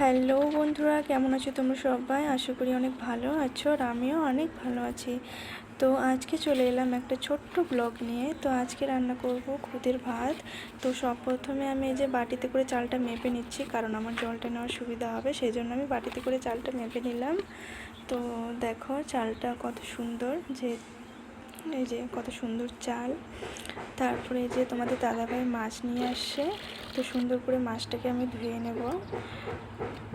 Hello বন্ধুরা, কেমন আছো তোমরা সবাই? আশা করি অনেক ভালো আছো আর আমিও অনেক ভালো আছি। তো আজকে চলে এলাম একটা ছোট্ট ব্লগ নিয়ে। তো আজকে রান্না করব খুদের ভাত। তো সব প্রথমে আমি এই যে বাটিতে করে চালটা মেপে নিচ্ছি, কারণ আমার জলটা নেওয়ার সুবিধা হবে, সেই জন্য আমি বাটিতে করে চালটা মেপে নিলাম। তো দেখো চালটা কত সুন্দর, যে এই যে কত সুন্দর চাল। তারপরে এই যে তোমাদের দাদাভাই মাছ নিয়ে আসছে। তো সুন্দর করে মাছটাকে আমি ধুয়ে নেব।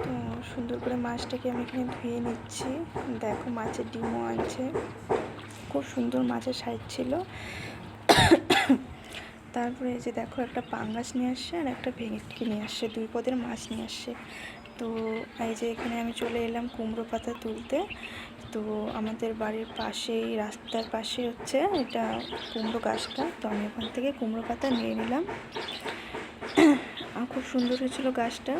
তো সুন্দর করে মাছটাকে আমি এখানে ধুয়ে নিচ্ছি। দেখো মাছের ডিমও আনছে। খুব সুন্দর মাছের সাইজ ছিল। তারপরে এই যে দেখো একটা পাঙ্গাস নিয়ে আসছে আর একটা ভেঙেটকি নিয়ে আসছে। দুই পদের মাছ নিয়ে আসছে। তো এই যে এখানে আমি চলে এলাম কুমড়ো পাতা তুলতে। তো আমাদের বাড়ির পাশেই, রাস্তার পাশে হচ্ছে এটা কুমড়ো গাছটা। তো আমি ওখান থেকে কুমড়ো পাতা নিয়ে নিলাম। খুব সুন্দর হয়েছিল গাছটা।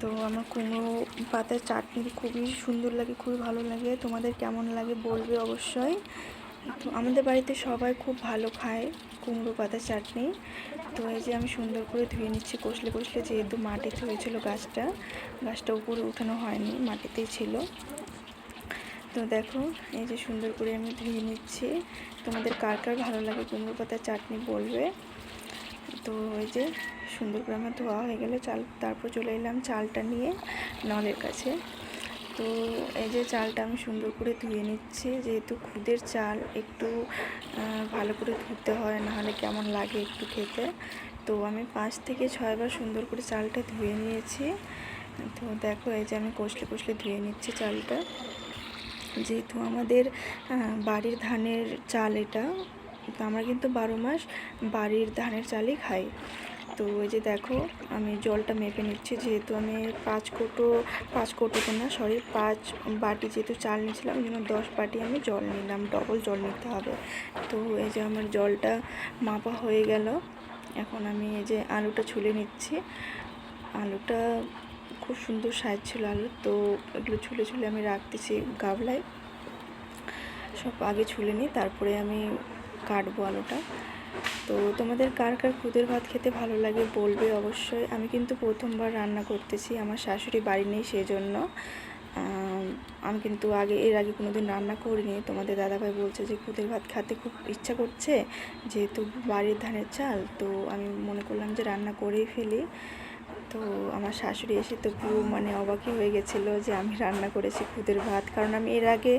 তো আমার কুমড়ো পাতার চাটনি খুবই সুন্দর লাগে, খুবই ভালো লাগে। তোমাদের কেমন লাগে বলবে অবশ্যই। তো আমাদের বাড়িতে সবাই খুব ভালো খায় কুমড়ো পাতার চাটনি। তো এই যে আমি সুন্দর করে ধুয়ে নিচ্ছি কষলে কষলে যেহেতু মাটিতে হয়েছিল গাছটা গাছটা উপরে উঠানো হয়নি, মাটিতেই ছিল। তো দেখো, এই যে সুন্দর করে আমি ধুয়ে নিচ্ছি। তোমাদের কার কার ভালো লাগে কুমড়ো পাতার চাটনি বলবে? তো এই যে সুন্দর করে আমার ধোয়া হয়ে গেলে, চাল, তারপর চলে এলাম চালটা নিয়ে নলের কাছে। তো এই যে চালটা আমি সুন্দর করে ধুয়ে নিচ্ছি, যেহেতু খুদের চাল, একটু ভালো করে ধুতে হয়, নাহলে কেমন লাগে একটু খেতে। তো আমি পাঁচ থেকে ছয়বার সুন্দর করে চালটা ধুয়ে নিয়েছি। তো দেখো, এই যে আমি কষলে কষলে ধুয়ে নিচ্ছি চালটা। যেহেতু আমাদের বাড়ির ধানের চাল এটা, তো আমরা কিন্তু বারো মাস বাড়ির ধানের চালই খাই। তো ওই যে দেখো, আমি জলটা মেপে নিচ্ছি, যেহেতু আমি পাঁচ কোটো পাঁচ কোটো না সরি পাঁচ বাটি যেহেতু চাল নিয়েছিলাম, ওই জন্য দশ বাটি আমি জল নিলাম ডবল জল নিতে হবে। তো এই যে আমার জলটা মাপা হয়ে গেল, এখন আমি এই যে আলুটা ছুলে নিচ্ছি। আলুটা খুব সুন্দর সাইজ ছিল আলু তো এগুলো ছুলে ছুলে আমি রাখতেছি গাবলায়। সব আগে ছুলে নিই, তারপরে আমি কাটবো আলুটা। তো তোমাদের কার কার খুদের ভাত খেতে ভালো লাগে বলবে অবশ্যই। আমি কিন্তু প্রথমবার রান্না করতেছি, আমার শাশুড়ি বাড়ি নেই সেই জন্য আমি কিন্তু আগে, এর আগে কোনো দিন রান্না করিনি। তোমাদের দাদাভাই বলছে যে খুদের ভাত খেতে খুব ইচ্ছা করছে, যেহেতু বাড়ির ধানের চাল, তো আমি মনে করলাম যে রান্না করেই ফেলি। তো আমার শাশুড়ি এসে তো পুরো মানে অবাকই হয়ে গেছিল যে আমি রান্না করেছি খুদের ভাত। কারণ আমি এর আগে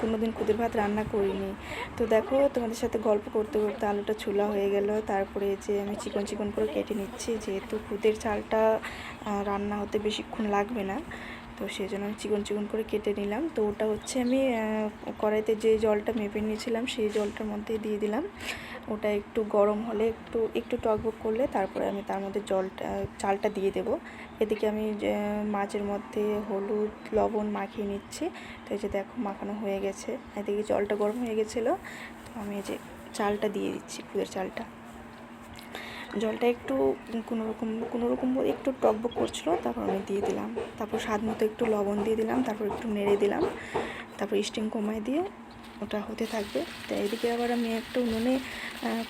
কোনোদিন খুদের ভাত রান্না করিনি। তো দেখো, তোমাদের সাথে গল্প করতে করতে আলুটা ছোলা হয়ে গেল। তারপরে যে আমি চিকন চিকন করে কেটে নিচ্ছি, যেহেতু খুদের চালটা রান্না হতে বেশিক্ষণ লাগবে না। তো সেই জন্য আমি চিকন চিকন করে কেটে নিলাম। তো ওটা হচ্ছে আমি কড়াইতে যে জলটা মেপে নিয়েছিলাম সেই জলটার মধ্যে দিয়ে দিলাম। ওটা একটু গরম হলে একটু একটু টকবক করলে তারপরে আমি তার মধ্যে জলটা, চালটা দিয়ে দেব। এদিকে আমি মাছের মধ্যে হলুদ, লবণ মাখিয়ে নিচ্ছি। তো এই যে দেখো মাখানো হয়ে গেছে। এদিকে জলটা গরম হয়ে গেছিল। তো আমি এই যে চালটা দিয়ে দিচ্ছি ফুলের চালটা। জলটা একটু কোনো রকম কোনো রকম একটু টকবক করছিল, তারপর আমি দিয়ে দিলাম। তারপর স্বাদ মতো একটু লবণ দিয়ে দিলাম, তারপর একটু নেড়ে দিলাম। তারপর স্টিং কমায় দিয়ে ওটা হতে থাকবে। তো এদিকে আবার আমি একটু উনুনে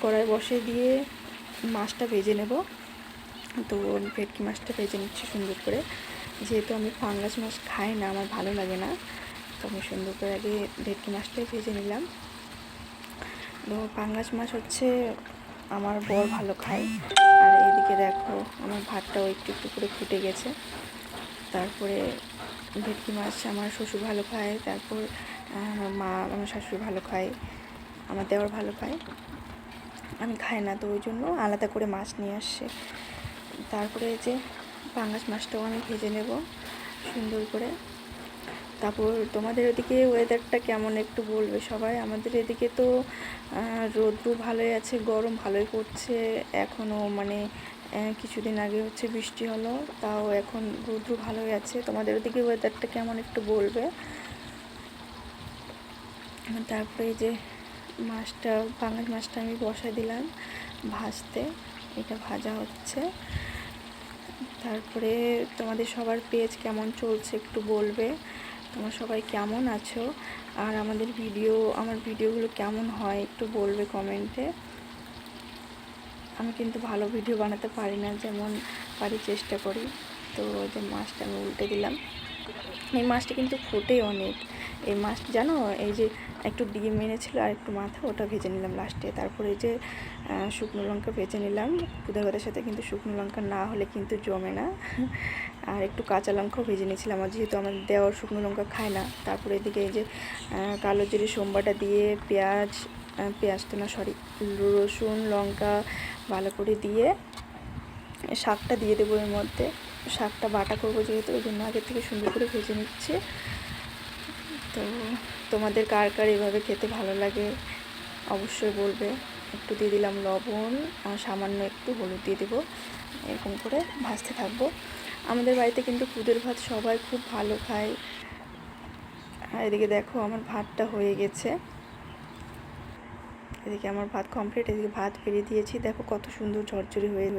কড়াই বসে দিয়ে মাছটা ভেজে নেব। তো ভেটকি মাছটা ভেজে নিচ্ছি সুন্দর করে। যেহেতু আমি ফাঙ্গাস মাছ খাই না, আমার ভালো লাগে না, তো আমি সুন্দর করে আগে ভেটকি মাছটাই ভেজে নিলাম। তো পাঙ্গাস মাছ হচ্ছে আমার বর ভালো খায়। আর এদিকে দেখো, আমার ভাতটাও একটু একটু করে ফুটে গেছে। তারপরে ভেটকি মাছ আমার শ্বশুর ভালো খায়। তারপর মা আমার শাশুড়ি ভালো খায়, আমার দেওয়ার ভালো খায়। আমি খাই না তো ওই জন্য আলাদা করে মাছ নিয়ে আসছে। তারপরে যে পাঙ্গাস মাছটাও আমি ভেজে নেব সুন্দর করে। তারপর তোমাদের ওদিকে ওয়েদারটা কেমন একটু বলবে সবাই? আমাদের এদিকে তো রোদ্রু ভালোই আছে, গরম ভালোই পড়ছে। এখনও মানে কিছুদিন আগে হচ্ছে বৃষ্টি হলো, তাও এখন রোদ্রু ভালোই আছে। তোমাদের ওদিকে ওয়েদারটা কেমন একটু বলবে? তারপরে যে মাছটা বাঙাল মাছটা আমি বসাই দিলাম ভাজতে, এটা ভাজা হচ্ছে। তারপরে তোমাদের সবার পেজ কেমন চলছে একটু বলবে। তোমরা সবাই কেমন আছো? আর আমাদের ভিডিও আমার ভিডিওগুলো কেমন হয় একটু বলবে কমেন্টে আমি কিন্তু ভালো ভিডিও বানাতে পারি না, যেমন পারি চেষ্টা করি। তো ওই যে মাছটা আমি উল্টে দিলাম। এই মাছটা কিন্তু ফোটে অনেক। এই মাছ জানো? এই যে একটু ডিম এনেছিল আর একটু মাথা, ওটা ভেজে নিলাম লাস্টে তারপরে যে শুকনো লঙ্কা ভেজে নিলাম। খুদা সাথে কিন্তু শুকনো লঙ্কা না হলে কিন্তু জমে না। আর একটু কাঁচা লঙ্কাও ভেজে নিয়েছিলাম। আর যেহেতু আমার দেওয়ার শুকনো লঙ্কা খায় না, তারপরে এদিকে এই যে কালো জিরে সোমবারটা দিয়ে পেঁয়াজ পেঁয়াজ তো না সরি রসুন, লঙ্কা ভালো করে দিয়ে, শাকটা দিয়ে দেবো এর মধ্যে। শাকটা বাটা করব যেহেতু, ওই জন্য আগের থেকে সুন্দর করে ভেজে নিচ্ছে। তো তোমাদের কার কার এভাবে খেতে ভালো লাগে অবশ্যই বলবে। একটু দিয়ে দিলাম লবণ আর সামান্য একটু হলুদ দিয়ে দেবো। এরকম করে ভাজতে থাকব। আমাদের বাড়িতে কিন্তু কুদের ভাত সবাই খুব ভালো খায়। আর এদিকে দেখো আমার ভাতটা হয়ে গেছে। এদিকে আমার ভাত কমপ্লিট এদিকে ভাত ফেরিয়ে দিয়েছি। দেখো কত সুন্দর ঝরঝরি হয়ে